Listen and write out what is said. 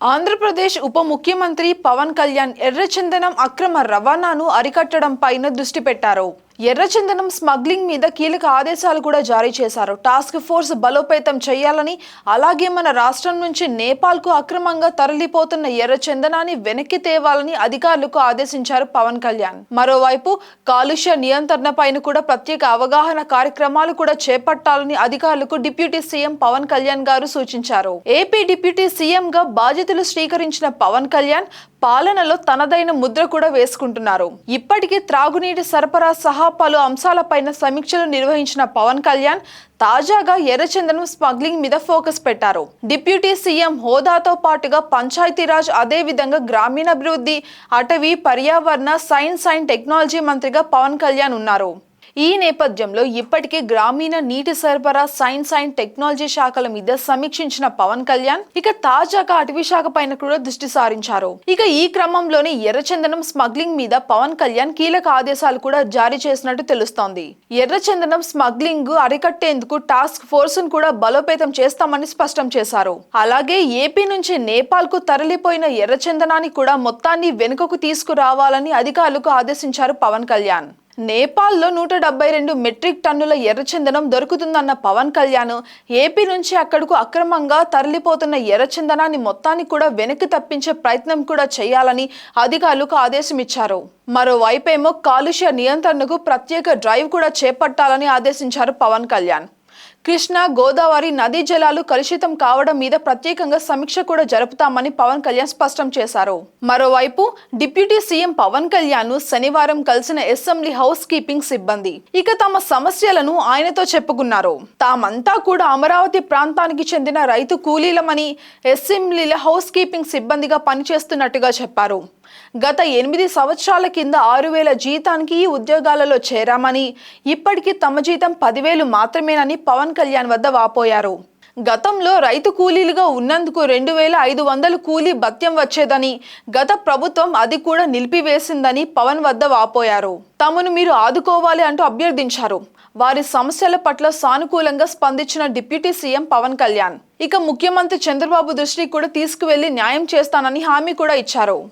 ఆంధ్రప్రదేశ్ ఉప ముఖ్యమంత్రి పవన్ కళ్యాణ్ ఎర్రచందనం అక్రమ రవాణాను అరికట్టడం పైన దృష్టి పెట్టారు. ఎర్రచందనం స్మగ్లింగ్ మీద కీలక ఆదేశాలు కూడా జారీ చేశారు. టాస్క్ ఫోర్స్ బలోపేతం చేయాలని అలాగే మన రాష్ట్రం నుంచి నేపాల్కు అక్రమంగా తరలిపోతున్న ఎర్రచందనాన్ని వెనక్కి తేవాలని అధికారులకు ఆదేశించారు పవన్ కళ్యాణ్. మరోవైపు కాలుష్య నియంత్రణ పైన కూడా ప్రత్యేక అవగాహన కార్యక్రమాలు కూడా చేపట్టాలని అధికారులకు డిప్యూటీ సీఎం పవన్ కళ్యాణ్ గారు సూచించారు. ఏపీ డిప్యూటీ సీఎం గా బాధ్యతలు స్వీకరించిన పవన్ కళ్యాణ్ పాలనలో తనదైన ముద్ర కూడా వేసుకుంటున్నారు. ఇప్పటికీ త్రాగునీటి సరఫరా సహా పలు అంశాలపైన సమీక్షలు నిర్వహించిన పవన్ కళ్యాణ్ తాజాగా ఎర్రచందనం స్మగ్లింగ్ మీద ఫోకస్ పెట్టారు. డిప్యూటీ సీఎం హోదాతో పాటుగా పంచాయతీరాజ్ అదేవిధంగా గ్రామీణాభివృద్ధి అటవీ పర్యావరణ సైన్స్ అండ్ టెక్నాలజీ మంత్రిగా పవన్ కళ్యాణ్ ఉన్నారు. ఈ నేపథ్యంలో ఇప్పటికే గ్రామీణ నీటి సరఫరా సైన్స్ అండ్ టెక్నాలజీ శాఖల మీద సమీక్షించిన పవన్ కళ్యాణ్ ఇక తాజాగా అటవీ శాఖ పైన కూడా దృష్టి సారించారు. ఇక ఈ క్రమంలోనే ఎర్రచందనం స్మగ్లింగ్ మీద పవన్ కళ్యాణ్ కీలక ఆదేశాలు కూడా జారీ చేసినట్టు తెలుస్తోంది. ఎర్రచందనం స్మగ్లింగ్ అరికట్టేందుకు టాస్క్ ఫోర్స్ను కూడా బలోపేతం చేస్తామని స్పష్టం చేశారు. అలాగే ఏపీ నుంచి నేపాల్కు తరలిపోయిన ఎర్రచందనాన్ని కూడా మొత్తాన్ని వెనుకకు తీసుకురావాలని అధికారులకు ఆదేశించారు పవన్ కళ్యాణ్. నేపాల్లో నూట డెబ్బై రెండు మెట్రిక్ టన్నుల ఎర్రచందనం దొరుకుతుందన్న పవన్ కళ్యాణ్ ఏపీ నుంచి అక్కడకు అక్రమంగా తరలిపోతున్న ఎర్రచందనాన్ని మొత్తాన్ని కూడా వెనక్కి తప్పించే ప్రయత్నం కూడా చేయాలని అధికారులకు ఆదేశమిచ్చారు. మరోవైపేమో కాలుష్య నియంత్రణకు ప్రత్యేక డ్రైవ్ కూడా చేపట్టాలని ఆదేశించారు పవన్ కళ్యాణ్. కృష్ణా గోదావరి నదీ జలాలు కలుషితం కావడం మీద ప్రత్యేకంగా సమీక్ష కూడా జరుపుతామని పవన్ కళ్యాణ్ స్పష్టం చేశారు. మరోవైపు డిప్యూటీ సీఎం పవన్ కళ్యాణ్ శనివారం కలిసిన అసెంబ్లీ హౌస్ కీపింగ్ సిబ్బంది. ఇక తమ సమస్యలను ఆయనతో చెప్పుకున్నారు. తామంతా కూడా అమరావతి ప్రాంతానికి చెందిన రైతు కూలీలమని అసెంబ్లీల హౌస్ కీపింగ్ సిబ్బందిగా పనిచేస్తున్నట్టుగా చెప్పారు. గత ఎనిమిది సంవత్సరాల కింద ఆరు వేల జీతానికి ఈ ఉద్యోగాలలో చేరామని ఇప్పటికీ తమ జీతం పదివేలు మాత్రమేనని పవన్ కళ్యాణ్ వద్ద వాపోయారు. గతంలో రైతు కూలీలుగా ఉన్నందుకు రెండు వేల ఐదు వందలు కూలీ భత్యం వచ్చేదని గత ప్రభుత్వం అది కూడా నిలిపివేసిందని పవన్ వద్ద వాపోయారు. తమను మీరు ఆదుకోవాలి అంటూ అభ్యర్థించారు. వారి సమస్యల పట్ల సానుకూలంగా స్పందించిన డిప్యూటీ సీఎం పవన్ కళ్యాణ్. ఇక ముఖ్యమంత్రి చంద్రబాబు దృష్టికి కూడా తీసుకువెళ్ళి న్యాయం చేస్తానని హామీ కూడా ఇచ్చారు.